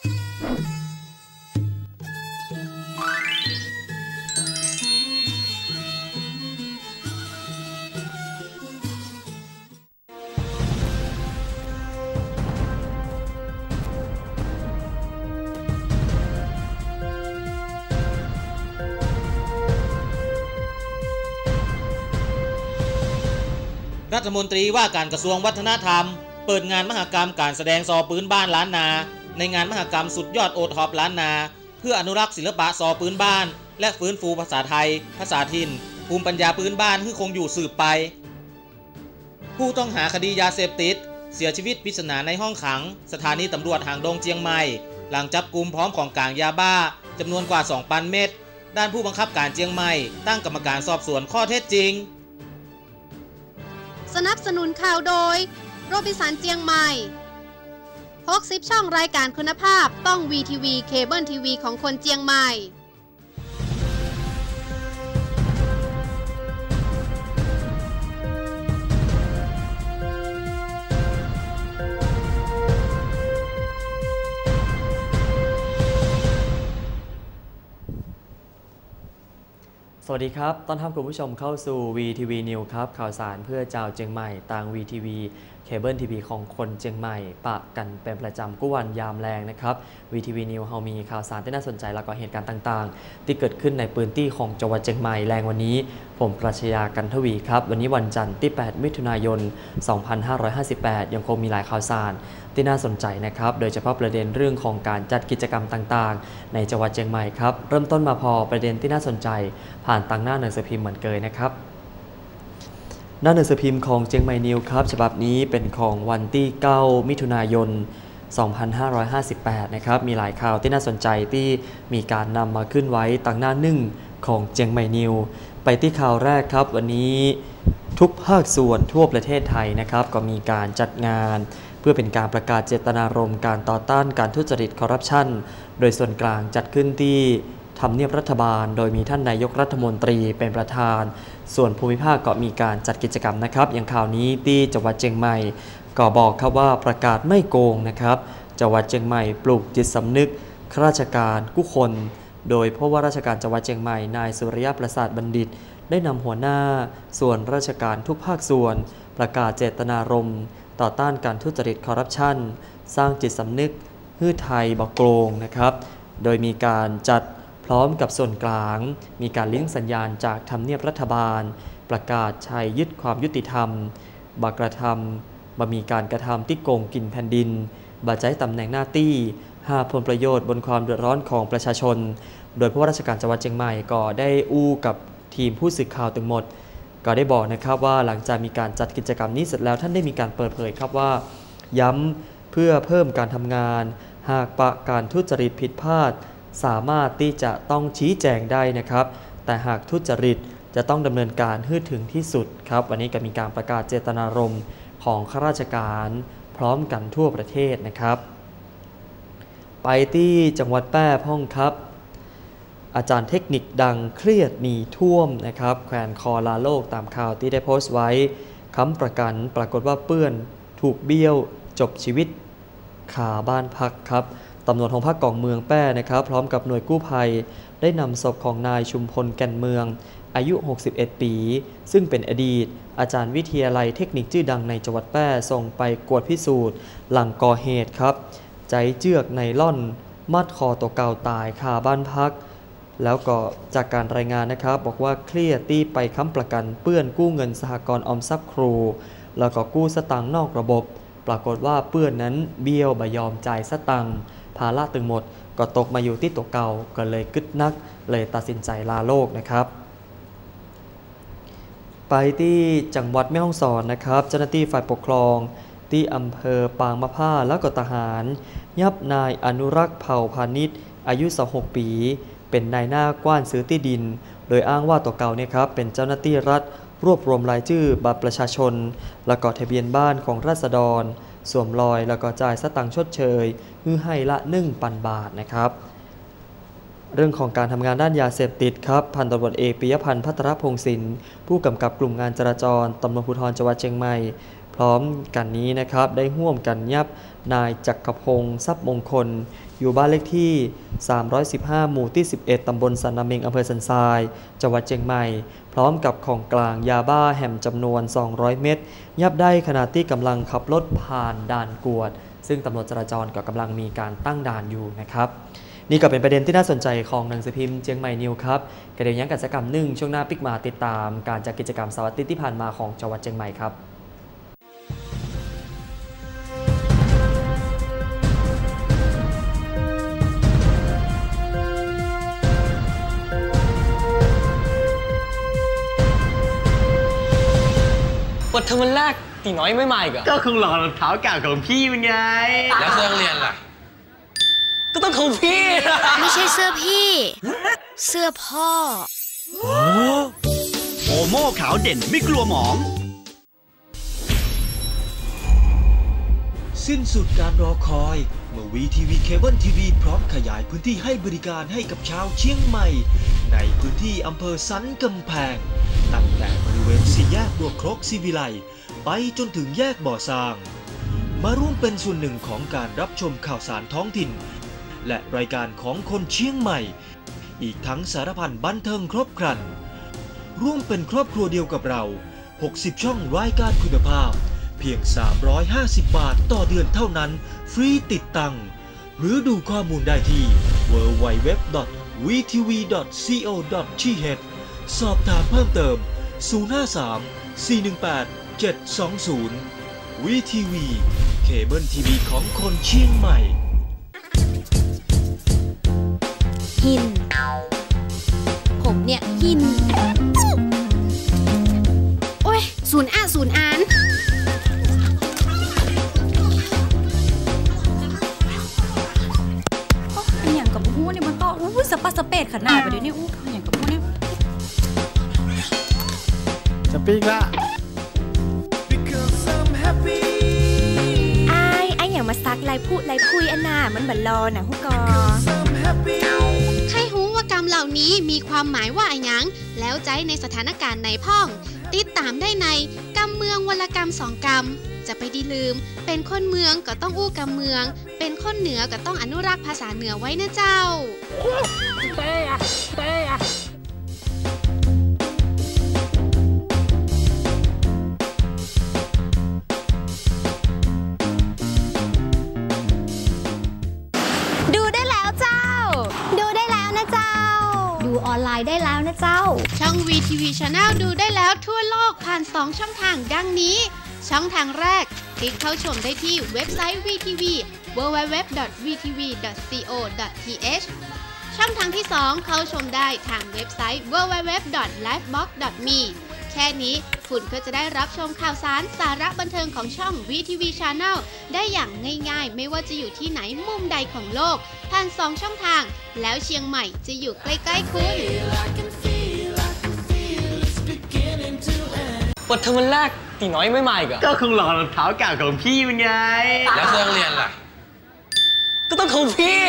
รัฐมนตรีว่าการกระทรวงวัฒนธรรม เปิดงานมหกรรมการแสดงซอปืนบ้านล้านนา ในงานมหกรรมสุดยอดโอทอปล้านนา เพื่ออนุรักษ์ศิลปะซอปืนบ้าน และฟื้นฟูภาษาไทย ภาษาถิ่น ภูมิปัญญาปืนบ้านที่คงอยู่สืบไป ผู้ต้องหาคดียาเสพติด เสียชีวิตปริศนาในห้องขัง สถานีตำรวจหางดงเจียงใหม่ หลังจับกลุ่มพร้อมของกลางยาบ้าจำนวนกว่า2ปันเม็ดด้านผู้บังคับการเจียงใหม่ ตั้งกรรมการสอบสวนข้อเท็จจริง สนับสนุนข่าวโดย โรบิสันเจียงใหม่ 60 ช่องรายการคุณภาพต้อง VTV เคเบิลทีวีของคนเจียงใหม่ สวัสดีครับ ต้อนรับคุณผู้ชมเข้าสู่ VTV New ครับ ข่าวสารเพื่อเจ้าเจียงใหม่ต่าง VTV เคเบิลทีวีของคนเจียงใหม่ ปะกันเป็นประจำกู้วันยามแรงนะครับ VTV New เฮามีข่าวสารที่น่าสนใจแล้วก็เหตุการณ์ต่างๆ ที่เกิดขึ้นในพื้นที่ของจังหวัดเจียงใหม่แรงวันนี้ ผมปรัชญากันทวีครับ วันนี้วันจันทร์ที่ 8 มิถุนายน 2558 ยังคงมีหลายข่าวสาร ที่น่าสนใจนะครับ โดยเฉพาะประเด็นเรื่องของการจัดกิจกรรมต่างๆ ในจังหวัดเชียงใหม่ครับ เริ่มต้นมาพอประเด็นที่น่าสนใจ ผ่านตังหน้าหนังสือพิมพ์เหมือนเคยนะครับหน้าหนังสือพิมพ์ของเจียงใหม่นิวครับ ฉบับนี้เป็นของวันที่ 9 มิถุนายน 2558 นะครับ มีหลายข่าวที่น่าสนใจที่มีการนำมาขึ้นไว้ตังหน้าหนึ่งของเจียงใหม่นิว ไปที่ข่าวแรกครับ วันนี้ทุกภาคส่วนทั่วประเทศไทยนะครับ ก็มีการจัดงาน พื่อเป็นการประกาศเจตนารมณ์การต่อต้านการทุจริตคอร์รัปชัน โดยส่วนกลางจัดขึ้นที่ทำเนียบรัฐบาล โดยมีท่านนายกรัฐมนตรีเป็นประธาน ส่วนภูมิภาคก็มีการจัดกิจกรรมนะครับ อย่างข่าวนี้ที่จังหวัดเชียงใหม่ ก็บอกครับว่าประกาศไม่โกงนะครับ จังหวัดเชียงใหม่ปลูกจิตสำนึกข้าราชการกุคน โดยผู้ว่าราชการจังหวัดเชียงใหม่ นายสุริยะประสาทบัณฑิต ได้นำหัวหน้า ส่วนราชการทุกภาคส่วน ประกาศเจตนารมณ์ ต่อต้านการทุจริตคอร์รัปชันสร้างจิตสำนึกฮือไทยบอกโกงนะครับ โดยมีการจัดพร้อมกับส่วนกลาง มีการลี้ยงสัญญาณจากทำเนียบรัฐบาล ประกาศชัยยึดความยุติธรรมบักระทำบ่มีการกระทำที่โกงกินแผ่นดินบ่ใจตำแหน่งหน้าที่หาผลประโยชน์บนความเดือดร้อนของประชาชน โดยผู้ว่าราชการจังหวัดเชียงใหม่ก็ได้อู้กับทีมผู้สื่อข่าวทั้งหมด ก็ได้บอกนะครับว่าหลังจากมีการจัดกิจกรรมนี้เสร็จแล้วท่านได้มีการเปิดเผยครับว่า ย้ำเพื่อเพิ่มการทำงาน หากประการทุจริตผิดพลาด สามารถที่จะต้องชี้แจงได้นะครับ แต่หากทุจริตจะต้องดำเนินการให้ถึงที่สุดครับ วันนี้ก็มีการประกาศเจตนารมณ์ของข้าราชการพร้อมกันทั่วประเทศนะครับ ไปที่จังหวัดแป้พ่องครับ อาจารย์เทคนิคดังเครียดหนีท่วมนะครับแขวนคอลาโลกตามข่าวที่ได้โพสต์ไว้ค้ำประกันปรากฏว่าเปื้อนถูกเบี้ยวจบชีวิตขาบ้านพักครับตำรวจของภาคกองเมืองแป้นะครับ พร้อมกับหน่วยกู้ภัย ได้นำศพของนายชุมพลแก่นเมือง อายุ 61 ปี ซึ่งเป็นอดีต อาจารย์วิทยาลัยเทคนิคชื่อดังในจังหวัดแป้ส่งไปกวดพิสูจน์ หลังก่อเหตุครับ ใจเจือกในล่อน มัดคอตัวเก่าตายคาบ้านพัก แล้วก็จากการรายงานนะครับบอกว่าเครียดที่ไปค้ำประกันเปื้อนกู้เงินสหกรณ์ออมทรัพย์ครู แล้วก็กู้สตังค์นอกระบบ ปรากฏว่าเปื้อนนั้นเบี้ยวบยอมจ่ายสตังค์ภาระตึงหมด ก็ตกมาอยู่ที่ตัวเก่าก็เลยกึดนัก เลยตัดสินใจลาโลกนะครับ ไปที่จังหวัดแม่ฮ่องสอนนะครับ เจ้าหน้าที่ฝ่ายปกครองที่อำเภอปางมะผ้าแล้วก็ทหาร ยับนายอนุรักษ์เผ่าพาณิชย์อายุ 26 ปี เป็นนายหน้ากว้านซื้อที่ดิน โดยอ้างว่าตัวเก่าเนี่ยครับเป็นเจ้าหน้าที่รัฐ รวบรวมรายชื่อบัตรประชาชน แล้วก็ทะเบียนบ้านของราษฎรสวมรอยแล้วก็จ่ายสตังค์ชดเชยคือให้ละ1ปันบาทนะครับเรื่องของการทำงานด้านยาเสพติดครับ พันตำรวจเอกปิยพันธ์พัทรพงศินผู้กำกับกลุ่มงานจราจรตำรวจภูธรจังหวัดเชียงใหม่ พร้อมกันนี้นะครับได้ห่วมกันยับนายจักรพงศ์ทรัพย์มงคล อยู่บ้านเลขที่ 315 หมู่ที่ 11 ตำบลสันนาเมงอำเภอสันทราย จังหวัดเชียงใหม่ พร้อมกับของกลางยาบ้าแหมจำนวน 200 เม็ด ยับได้ขณะที่กำลังขับรถผ่านด่านกวด ซึ่งตำรวจจราจรก็กำลังมีการตั้งด่านอยู่นะครับนี่ก็เป็นประเด็นที่น่าสนใจของหนังสือพิมพ์เจียงใหม่นิวครับกระเดียวยังกิจกรรมหนึ่งช่วงหน้าปิกมาติดตาม การจัดกิจกรรมสาร์อาทิตย์ที่ผ่านมาของจังหวัดเชียงใหม่ครับ บทเทอมวันแรกตีน้อยไม่มาอีกเหรอก็คงหล่อรองเท้าเก่าของพี่มันไง แล้วเครื่องเรียนล่ะ ก็ต้องของพี่ ไม่ใช่เสื้อพี่ เสื้อพ่อ โอโม่ขาวเด่นไม่กลัวหมอง สิ้นสุดการรอคอย เมื่อวีทีวีเคเบิลทีวีพร้อมขยายพื้นที่ให้บริการให้กับชาวเชียงใหม่ ในพื้นที่อำเภอสันกำแพง ตั้งแต่บริเวณสี่แยกบัวครกศิวิไลไปจนถึงแยกบ่อซาง มาร่วมเป็นส่วนหนึ่งของการรับชมข่าวสารท้องถิ่น และรายการของคนเชียงใหม่ อีกทั้งสารพันบันเทิงครบครัน ร่วมเป็นครอบครัวเดียวกับเรา 60 ช่องรายการคุณภาพ เพียง 350 บาทต่อเดือนเท่านั้น ฟรีติดตั้ง หรือดูข้อมูลได้ที่ www.vtv.co.th สอบถามเพิ่มเติม 053 418 720 VTV เคเบิลทีวีของคนเชียงใหม่หิน ผมเนี่ยหิน โอ้ยศูนย์อาศูนย์อา สปาสเปดขนาดไปเดี๋ยวนี้อู้เป็นอย่างกับหูนี่จะปิ้งละอายไอายอย่างมาซักลายพูดลายพุยอันน่ะมันบันรอน่ะฮุกกอใครหูว่ากรรมเหล่านี้มีความหมายว่าอะหยัง แล้วใจในสถานการณ์ในพ่อง ติดตามได้ในกรรมเมืองวลกรรมสองกรรม จะไปดีลืม เป็นคนเมืองก็ต้องอู้กรรมเมือง เป็นคนเหนือก็ต้องอนุรักษ์ภาษาเหนือไว้นะเจ้าดูได้แล้วเจ้าดูได้แล้วนะเจ้าดูออนไลน์ได้แล้วนะเจ้า ช่อง VTV Channel ดูได้แล้วทั่วโลกผ่าน 2 ช่องทางดังนี้ ช่องทางแรก คลิกเข้าชมได้ที่เว็บไซต์ VTV www.vtv.co.th ช่องทางที่ 2 เข้าชมได้ทางเว็บไซต์ www.livebox.me แค่นี้คุณก็จะได้รับชมข่าวสารสาระบันเทิงของช่อง VTV Channel ได้อย่างง่ายๆ ไม่ว่าจะอยู่ที่ไหนมุมใดของโลกผ่าน2ช่องทาง แล้วเชียงใหม่จะอยู่ใกล้ๆคุณบทเทอมวันแรก ตีน้อยไม่มาอีกเหรอก็คงหล่อรองเท้าเก่าของพี่มันไง แล้วเครื่องเรียนล่ะ ก็ต้องของพี่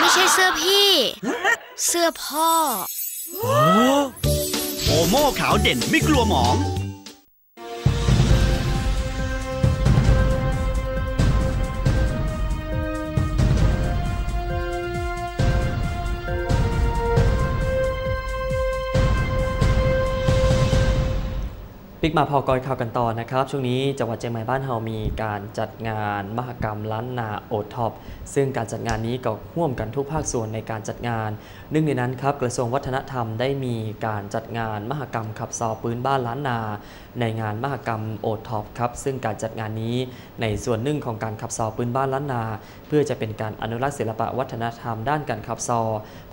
ไม่ใช่เสื้อพี่ เสื้อพ่อ โอโม่ขาวเด่นไม่กลัวหมอง ปิกมาพอกอยข่าวกันต่อนะครับ ช่วงนี้จังหวัดเชียงใหม่บ้านเฮามีการจัดงานมหกรรมล้านนาโอท็อปซึ่งการจัดงานนี้ก็ร่วมกันทุกภาคส่วนในการจัดงานหนึ่งในนั้นครับกระทรวงวัฒนธรรมได้มีการจัดงานมหกรรมขับซอปืนบ้านล้านนา ในงานมหกรรมโอท็อปครับซึ่งการจัดงานนี้ในส่วนหนึ่งของการขับซอปืนบ้านล้านนา เพื่อจะเป็นการอนุรักษ์ศิลปะวัฒนธรรมด้านการขับซอ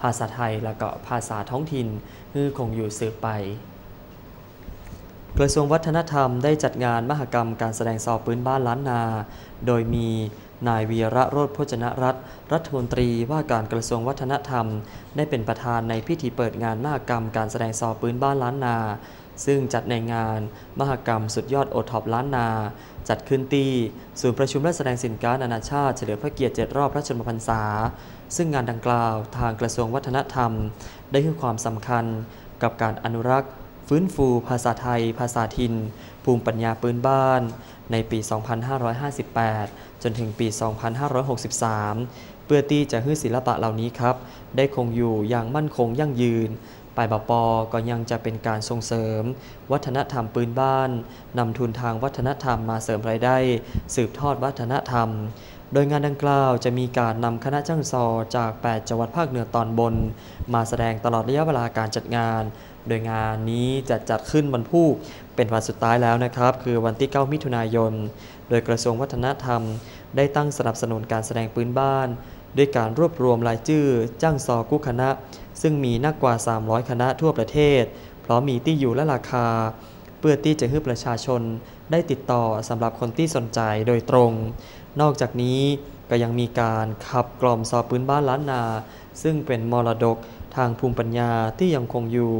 ภาษาไทยและก็ภาษาท้องถิ่นคือคงอยู่สืบไป กระทรวงวัฒนธรรมได้จัดงานมหกรรมการแสดงซอปืนบ้านล้านนา โดยมีนายวีระโรธพจนรัตน์รัฐมนตรีว่าการกระทรวงวัฒนธรรม ได้เป็นประธานในพิธีเปิดงานมหกรรมการแสดงซอปืนบ้านล้านนา ซึ่งจัดในงานมหกรรมสุดยอดโอท็อปล้านนา จัดขึ้นที่ศูนย์ประชุมและแสดงสินค้านานาชาติเฉลิมพระเกียรติ7รอบพระชนมพรรษา ซึ่งงานดังกล่าวทางกระทรวงวัฒนธรรม ได้ให้ความสำคัญกับการอนุรักษ์ ฟื้นฟูภาษาไทย ภาษาถิ่น ภูมิปัญญาปืนบ้าน ในปี 2558 จนถึงปี 2563 เพื่อที่จะให้ศิลปะเหล่านี้ครับ ได้คงอยู่อย่างมั่นคงยั่งยืนปลายบปก็ยังจะเป็นการส่งเสริม วัฒนธรรมปืนบ้าน นำทุนทางวัฒนธรรมมาเสริมรายได้ สืบทอดวัฒนธรรม โดยงานดังกล่าวจะมีการนำคณะจ้างซอจาก 8 จังหวัดภาคเหนือตอนบน มาแสดงตลอดระยะเวลาการจัดงาน โดยงานนี้จะจัดขึ้นวันพุธเป็นวันสุดท้ายแล้วนะครับ คือวันที่ 9 มิถุนายน โดยกระทรวงวัฒนธรรม ได้ตั้งสนับสนุนการแสดงปืนบ้าน ด้วยการรวบรวมรายชื่อ จ้างซอกู้คณะ ซึ่งมีนักกว่า 300 คณะทั่วประเทศพร้อมมีที่อยู่และราคา เพื่อที่จะให้ประชาชนได้ติดต่อสำหรับคนที่สนใจโดยตรง นอกจากนี้ก็ยังมีการขับกล่อมซอปืนบ้านล้านนา ซึ่งเป็นมรดกทางภูมิปัญญาที่ยังคงอยู่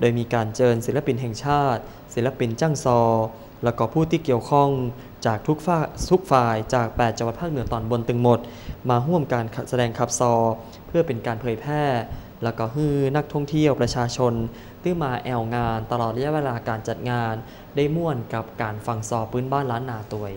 โดยมีการเชิญศิลปินแห่งชาติ ศิลปินจ้างซอ แล้วก็ผู้ที่เกี่ยวข้องจากทุกฝ่ายทุกฝ่ายจาก 8 จังหวัดภาคเหนือตอนบนตึงหมด มาร่วมการแสดงขับซอ เพื่อเป็นการเผยแพร่ แล้วก็ฮือนักท่องเที่ยวประชาชนที่มาแอลงานตลอดระยะเวลาการจัดงาน ได้ม่วนกับการฟังซอปืนบ้านล้านนาตัวย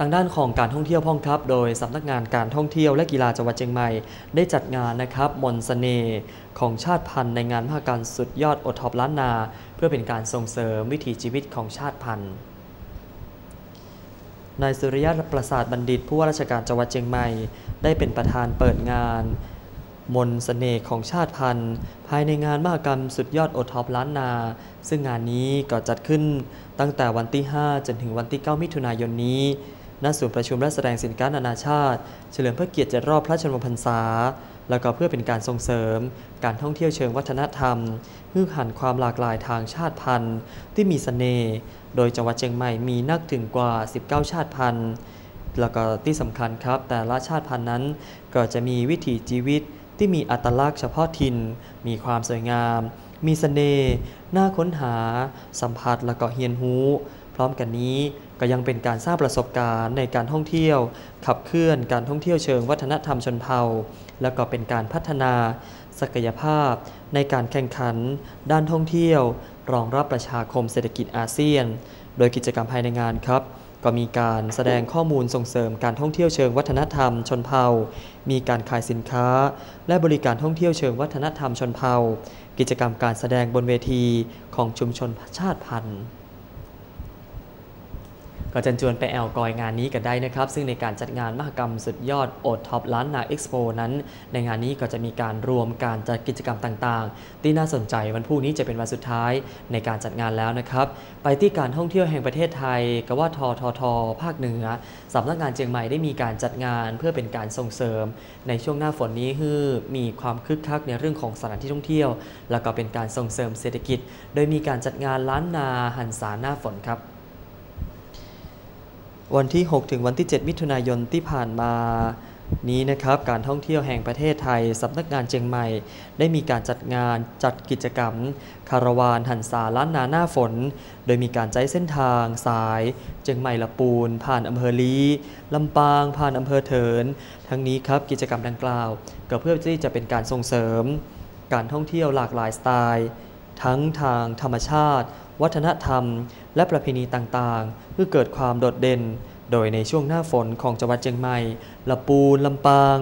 ทางด้านของการท่องเที่ยวพ่องครับ โดยสำนักงานการท่องเที่ยวและกีฬาจังหวัดเชียงใหม่ ได้จัดงานนะครับมนต์เสน่ห์ของชาติพันธุ์ในงานมหกรรมสุดยอดโอท็อปล้านนา เพื่อเป็นการส่งเสริมวิถีชีวิตของชาติพันธุ์นายสุริยะประสาทบัณฑิตผู้ว่าราชการจังหวัดเชียงใหม่ ได้เป็นประธานเปิดงาน มนต์เสน่ห์ของชาติพันธุ์ ภายในงานมหกรรมสุดยอดโอท็อปล้านนา ซึ่งงานนี้ก็จัดขึ้นตั้งแต่วันที่ 5 จนถึงวันที่ 9 มิถุนายนนี้ ณศูนย์ประชุมและแสดงสินค้านานาชาติ เฉลิมพระเกียรติ7รอบพระชนมพรรษา แล้วก็เพื่อเป็นการส่งเสริม การท่องเที่ยวเชิงวัฒนธรรมฮือหันความหลากหลายทางชาติพันธุ์ ที่มีเสน่ห์โดยจังหวัดเชียงใหม่มีนักถึงกว่า 19 ชาติพันธุ์ แล้วก็ที่สำคัญครับ แต่ละชาติพันธุ์นั้น ก็จะมีวิถีชีวิตที่มีอัตลักษณ์เฉพาะถิ่น มีความสวยงาม มีเสน่ห์ น่าค้นหา สัมผัสแล้วก็เฮียนหู ร้อมกันนี้ก็ยังเป็นการสร้างประสบการณ์ในการท่องเที่ยว ขับเคลื่อนการท่องเที่ยวเชิงวัฒนธรรมชนเผ่า แล้วก็เป็นการพัฒนา ศักยภาพ ในการแข่งขัน ด้านท่องเที่ยว รองรับประชาคมเศรษฐกิจอาเซียน โดยกิจกรรมภายในงานครับก็มีการแสดงข้อมูลส่งเสริมการท่องเที่ยวเชิงวัฒนธรรมชนเผ่า มีการขายสินค้า และบริการท่องเที่ยวเชิงวัฒนธรรมชนเผ่า กิจกรรมการแสดงบนเวทีของชุมชนชาติพันธุ์ ก็จะชวนไปแอลกอยงานนี้กันได้นะครับ ซึ่งในการจัดงานมหกรรมสุดยอดโอท็อปล้านนาเอ็กซ์โปนั้น ในงานนี้ก็จะมีการรวมการจัดกิจกรรมต่างๆ ที่น่าสนใจวันพรุ่งนี้จะเป็นวันสุดท้ายในการจัดงานแล้วนะครับ ไปที่การท่องเที่ยวแห่งประเทศไทยกว่าททท ภาคเหนือสำนักงานเชียงใหม่ได้มีการจัดงานเพื่อเป็นการส่งเสริม ในช่วงหน้าฝนนี้คือมีความคึกคักในเรื่องของสถานที่ท่องเที่ยว แล้วก็เป็นการส่งเสริมเศรษฐกิจ โดยมีการจัดงานล้านนาหันษาหน้าฝนครับ วันที่ 6 ถึงวันที่ 7 มิถุนายนที่ผ่านมานี้นะครับการท่องเที่ยวแห่งประเทศไทยสำนักงานเชียงใหม่ ได้มีการจัดงานจัดกิจกรรม คาราวานหันษาล้านนาหน้าฝน โดยมีการใช้เส้นทางสายเชียงใหม่ละปูน ผ่านอำเภอลีลำปาง ผ่านอำเภอเถิน ทั้งนี้ครับกิจกรรมดังกล่าว ก็เพื่อที่จะเป็นการส่งเสริม การท่องเที่ยวหลากหลายสไตล์ ทั้งทางธรรมชาติ วัฒนธรรม และประเพณีต่างๆ เพื่อเกิดความโดดเด่น โดยในช่วงหน้าฝนของจังหวัดเชียงใหม่ลำปูนลำปาง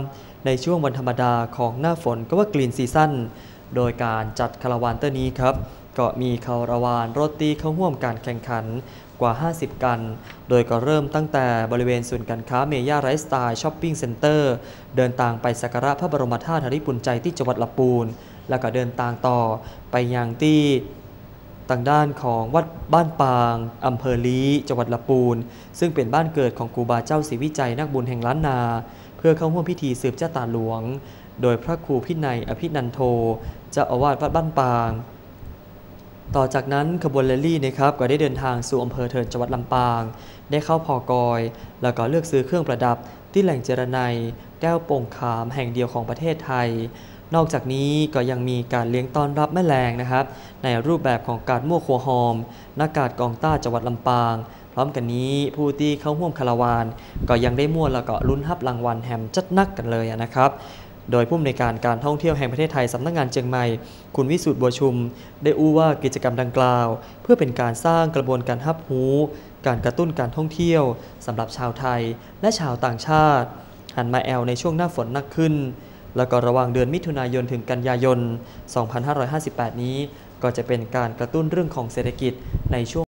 ในช่วงวันธรรมดาของหน้าฝนก็ว่ากรีนซีซั่นโดยการจัดคาราวานเตอร์นี้ครับก็มีคาราวานรตีเข้าร่วมการแข่งขันกว่า 50 กัน โดยก็เริ่มตั้งแต่บริเวณศูนย์การค้าเมย่าไรสไตล์ช้อปปิ้งเซ็นเตอร์เดินทางไปสักการะพระบรมธาตุธริปุนใจที่จังหวัดลำปูน แล้วก็เดินทางต่อไปยังที่ ทางด้านของวัดบ้านปางอำเภอลีจังหวัดลำปูน ซึ่งเป็นบ้านเกิดของครูบาเจ้าศรีวิจัยนักบุญแห่งล้านนา เพื่อเข้าร่วมพิธีสืบเจ้าตาหลวง โดยพระครูพินัยอภินันโทเจ้าอาวาสวัดบ้านปาง ต่อจากนั้นขบวนแรลลี่นะครับก็ได้เดินทางสู่อำเภอเทินจังหวัดลำปาง ได้เข้าพอกอย แล้วก็เลือกซื้อเครื่องประดับที่แหล่งเจรไนแก้วโป่งขามแห่งเดียวของประเทศไทย นอกจากนี้ก็ยังมีการเลี้ยงต้อนรับแม่แรงนะครับ ในรูปแบบของการมั่วครัวหอมนากาศกองต้าจังหวัดลำปาง พร้อมกันนี้ผู้ที่เข้าร่วมคาราวาน ก็ยังได้มั่วแล้วก็ลุ้นรับรางวัลแฮมจัดนักกันเลยนะครับโดยผู้อำนวยการการท่องเที่ยวแห่งประเทศไทยสำนักงานเชียงใหม่ คุณวิสุทธ์บัวชุม ได้อู้ว่ากิจกรรมดังกล่าว เพื่อเป็นการสร้างกระบวนการฮับหูการกระตุ้นการท่องเที่ยวสำหรับชาวไทยและชาวต่างชาติ หันมาแอลในช่วงหน้าฝนนักขึ้น แล้วก็ระหว่างเดือนมิถุนายนถึงกันยายน 2558 นี้ ก็จะเป็นการกระตุ้นเรื่องของเศรษฐกิจในช่วง